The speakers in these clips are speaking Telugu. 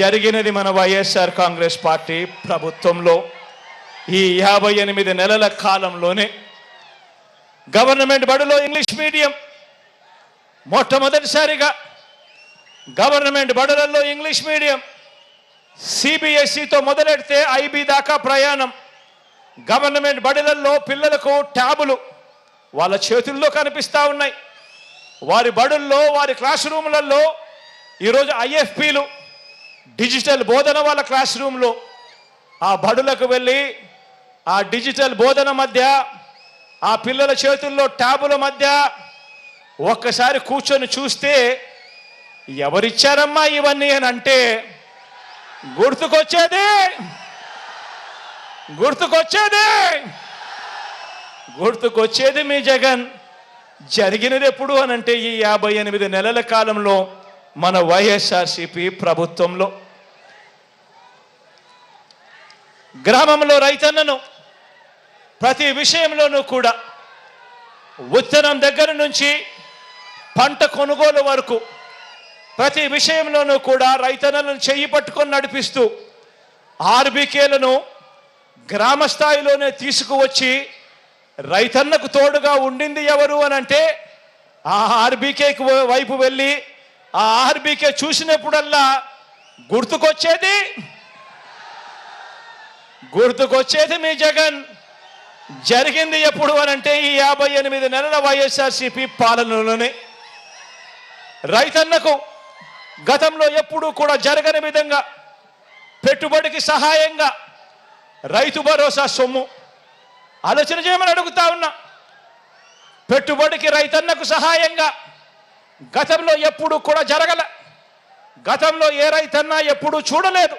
జరిగినది మన వైఎస్ఆర్ కాంగ్రెస్ పార్టీ ప్రభుత్వంలో ఈ యాభై ఎనిమిది నెలల కాలంలోనే. గవర్నమెంట్ బడిలో ఇంగ్లీష్ మీడియం మొట్టమొదటిసారిగా గవర్నమెంట్ బడులలో ఇంగ్లీష్ మీడియం సిబిఎస్ఈతో మొదలెడితే ఐబీ దాకా ప్రయాణం. గవర్నమెంట్ బడులలో పిల్లలకు ట్యాబులు వాళ్ళ చేతుల్లో కనిపిస్తూ ఉన్నాయి. వారి బడుల్లో వారి క్లాస్ రూములలో ఈరోజు ఐఎఫ్పీలు డిజిటల్ బోధన వాళ్ళ క్లాస్ రూమ్లో. ఆ బడులకు వెళ్ళి ఆ డిజిటల్ బోధన మధ్య ఆ పిల్లల చేతుల్లో ట్యాబుల మధ్య ఒక్కసారి కూర్చొని చూస్తే ఎవరిచ్చారమ్మా ఇవన్నీ అని అంటే గుర్తుకొచ్చేది! గుర్తుకొచ్చేది! గుర్తుకొచ్చేది మీ జగన్. జరిగినది ఎప్పుడు అని అంటే ఈ యాభై ఎనిమిది నెలల కాలంలో మన వైఎస్ఆర్సిపి ప్రభుత్వంలో. గ్రామంలో రైతన్నను ప్రతి విషయంలోనూ కూడా ఉత్తరం దగ్గర నుంచి పంట కొనుగోలు వరకు ప్రతి విషయంలోనూ కూడా రైతన్నలను చెయ్యి పట్టుకొని నడిపిస్తూ ఆర్బీకేలను గ్రామ స్థాయిలోనే తీసుకువచ్చి రైతన్నకు తోడుగా ఉండింది ఎవరు అని అంటే ఆ ఆర్బీకే వైపు వెళ్ళి ఆ ఆర్బీకే చూసినప్పుడల్లా గుర్తుకొచ్చేది? గుర్తుకొచ్చేది మీ జగన్. జరిగింది ఎప్పుడు అని అంటే ఈ యాభై ఎనిమిది నెలల వైఎస్ఆర్సీపీ పాలనలోనే. రైతన్నకు గతంలో ఎప్పుడూ కూడా జరగని విధంగా పెట్టుబడికి సహాయంగా రైతు భరోసా సొమ్ము. ఆలోచన చేయమని అడుగుతా ఉన్నా. పెట్టుబడికి రైతన్నకు సహాయంగా గతంలో ఎప్పుడు కూడా జరగల. గతంలో ఏ రైతన్నా ఎప్పుడూ చూడలేదు.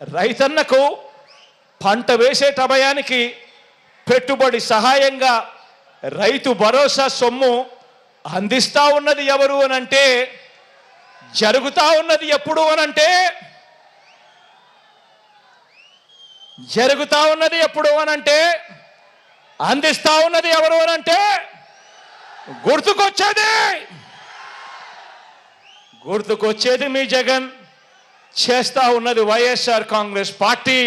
రైతన్నకు పంట వేసే సమయానికి పెట్టుబడి సహాయంగా రైతు భరోసా సొమ్ము అందిస్తా ఉన్నది ఎవరు అనంటే జరుగుతా ఉన్నది ఎప్పుడు అనంటే జరుగుతా ఉన్నది ఎప్పుడు అనంటే అందిస్తా ఉన్నది ఎవరు అనంటే గుర్తుకొచ్చేది! గుర్తుకొచ్చేది మీ జగన్. చేస్తా ఉన్నది వైఎస్ఆర్ కాంగ్రెస్ పార్టీ.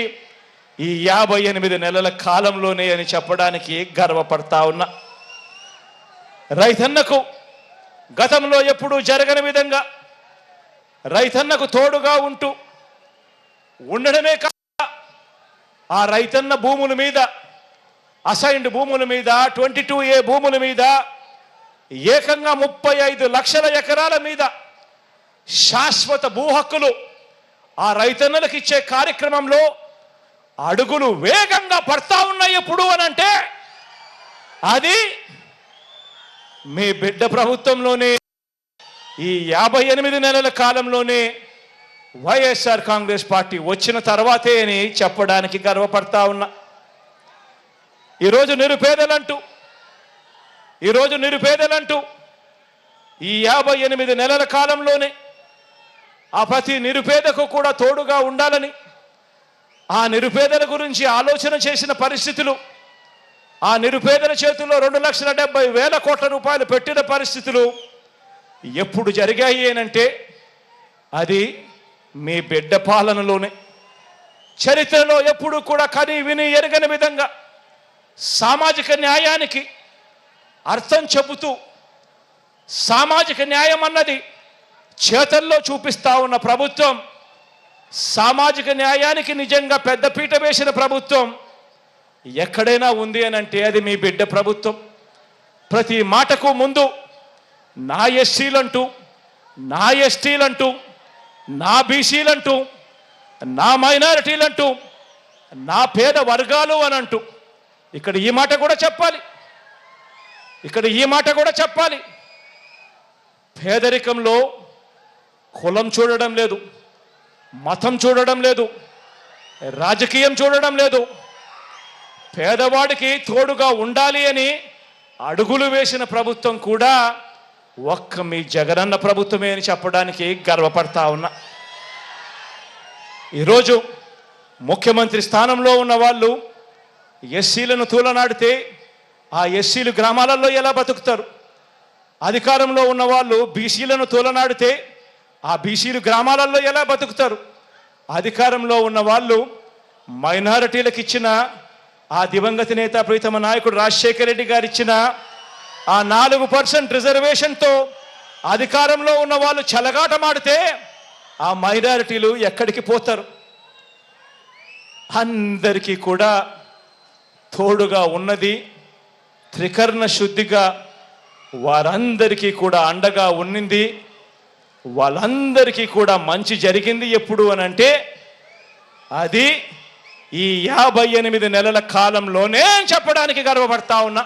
ఈ యాభై ఎనిమిది నెలల కాలంలోనే అని చెప్పడానికి గర్వపడతా ఉన్నా. రైతన్నకు గతంలో ఎప్పుడూ జరగని విధంగా రైతన్నకు తోడుగా ఉంటూ ఉండడమే కాక ఆ రైతన్న భూముల మీద అసైన్డ్ భూముల మీద ట్వంటీ టూ ఏ భూముల మీద ఏకంగా ముప్పై ఐదు లక్షల ఎకరాల మీద శాశ్వత భూ హక్కులు ఆ రైతన్నలకు ఇచ్చే కార్యక్రమంలో అడుగులు వేగంగా పడతా ఉన్నాయి ఎప్పుడు అని అంటే అది మీ బిడ్డ ప్రభుత్వంలోనే ఈ యాభై ఎనిమిది నెలల కాలంలోనే వైఎస్ఆర్ కాంగ్రెస్ పార్టీ వచ్చిన తర్వాతే అని చెప్పడానికి గర్వపడతా ఉన్నా. ఈరోజు నిరుపేదలంటూ ఈరోజు నిరుపేదలంటూ ఈ యాభై ఎనిమిది నెలల కాలంలోనే ఆ ప్రతి నిరుపేదకు కూడా తోడుగా ఉండాలని ఆ నిరుపేదల గురించి ఆలోచన చేసిన పరిస్థితులు ఆ నిరుపేదల చేతుల్లో రెండు లక్షల డెబ్బై వేల కోట్ల రూపాయలు పెట్టిన పరిస్థితులు ఎప్పుడు జరిగాయి అనంటే అది మీ బిడ్డ పాలనలోనే. చరిత్రలో ఎప్పుడు కూడా కని విని ఎరగని విధంగా సామాజిక న్యాయానికి అర్థం చెబుతూ సామాజిక న్యాయం అన్నది చేతల్లో చూపిస్తా ఉన్న ప్రభుత్వం సామాజిక న్యాయానికి నిజంగా పెద్దపీట వేసిన ప్రభుత్వం ఎక్కడైనా ఉంది అని అంటే అది మీ బిడ్డ ప్రభుత్వం. ప్రతి మాటకు ముందు నా ఎస్సీలంటూ నా ఎస్టీలంటూ నా బీసీలంటూ నా మైనారిటీలంటూ నా పేద వర్గాలు అని అంటూ ఇక్కడ ఈ మాట కూడా చెప్పాలి. ఇక్కడ ఈ మాట కూడా చెప్పాలి. పేదరికంలో కులం చూడడం లేదు మతం చూడడం లేదు రాజకీయం చూడడం లేదు. పేదవాడికి తోడుగా ఉండాలి అని అడుగులు వేసిన ప్రభుత్వం కూడా ఒక్క మీ జగనన్న ప్రభుత్వమే అని చెప్పడానికి గర్వపడతా ఉన్నా. ఈరోజు ముఖ్యమంత్రి స్థానంలో ఉన్న వాళ్ళు ఎస్సీలను తూలనాడితే ఆ ఎస్సీలు గ్రామాలలో ఎలా బతుకుతారు? అధికారంలో ఉన్న వాళ్ళు బీసీలను తూలనాడితే ఆ బీసీలు గ్రామాలలో ఎలా బతుకుతారు? అధికారంలో ఉన్న వాళ్ళు మైనారిటీలకు ఇచ్చిన ఆ దివంగత నేత ప్రీతమ నాయకుడు రాజశేఖర రెడ్డి గారు ఇచ్చిన ఆ నాలుగు పర్సెంట్ రిజర్వేషన్తో అధికారంలో ఉన్న వాళ్ళు చెలగాటమాడితే ఆ మైనారిటీలు ఎక్కడికి పోతారు? అందరికీ కూడా తోడుగా ఉన్నది త్రికరణ శుద్ధిగా వారందరికీ కూడా అండగా ఉన్నింది వాళ్ళందరికీ కూడా మంచి జరిగింది ఎప్పుడు అని అంటే అది ఈ యాభై ఎనిమిది నెలల కాలంలోనే చెప్పడానికి గర్వపడతా ఉన్నా.